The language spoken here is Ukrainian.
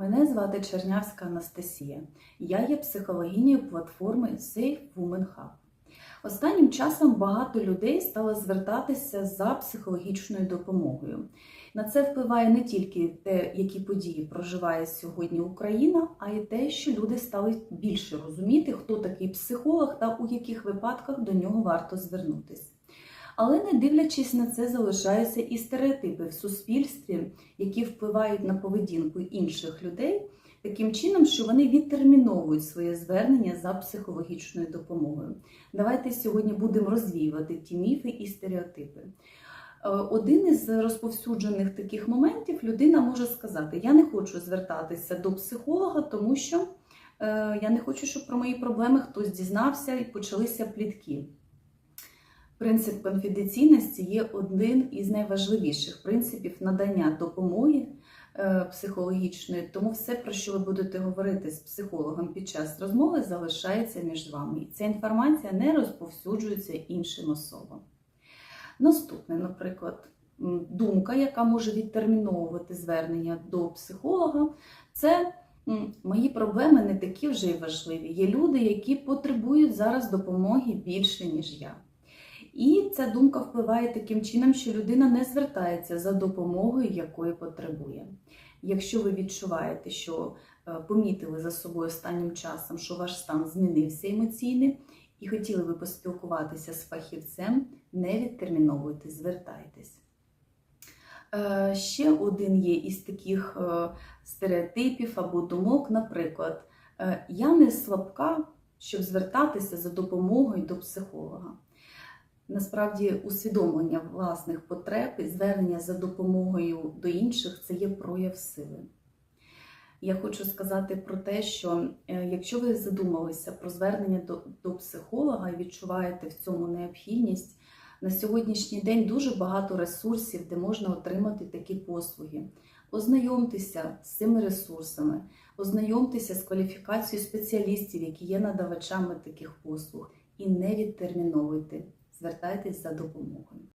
Мене звати Чернявська Анастасія. Я є психологинею платформи Safe Women Hub. Останнім часом багато людей стало звертатися за психологічною допомогою. На це впливає не тільки те, які події проживає сьогодні Україна, а й те, що люди стали більше розуміти, хто такий психолог та у яких випадках до нього варто звернутися. Але не дивлячись на це, залишаються і стереотипи в суспільстві, які впливають на поведінку інших людей, таким чином, що вони відтерміновують своє звернення за психологічною допомогою. Давайте сьогодні будемо розвіювати ті міфи і стереотипи. Е, Один із розповсюджених таких моментів людина може сказати: Я не хочу звертатися до психолога, тому що е, я не хочу, щоб про мої проблеми хтось дізнався і почалися плітки. Принцип конфіденційності є один із найважливіших принципів надання допомоги е, психологічної, тому все, про що ви будете говорити з психологом під час розмови, залишається між вами. І ця інформація не розповсюджується іншим особам. Наступне, наприклад, думка, яка може відтерміновувати звернення до психолога, це мої проблеми не такі вже й важливі. Є люди, які потребують зараз допомоги більше, ніж я. І ця думка впливає таким чином, що людина не звертається за допомогою, якої потребує. Якщо ви відчуваєте, що е, помітили за собою останнім часом, що ваш стан змінився емоційний, і хотіли ви поспілкуватися з фахівцем, не відтерміновуйте, звертайтесь. Е, Ще один є із таких е, стереотипів або думок, наприклад, я не слабка, щоб звертатися за допомогою до психолога. Насправді, усвідомлення власних потреб і звернення за допомогою до інших це є прояв сили. Я хочу сказати про те, що е, якщо ви задумалися про звернення до, до психолога і відчуваєте в цьому необхідність, на сьогоднішній день дуже багато ресурсів, де можна отримати такі послуги. Ознайомтеся з цими ресурсами, ознайомтеся з кваліфікацією спеціалістів, які є надавачами таких послуг, і не відтерміновуйте. Звертайтесь за допомогою.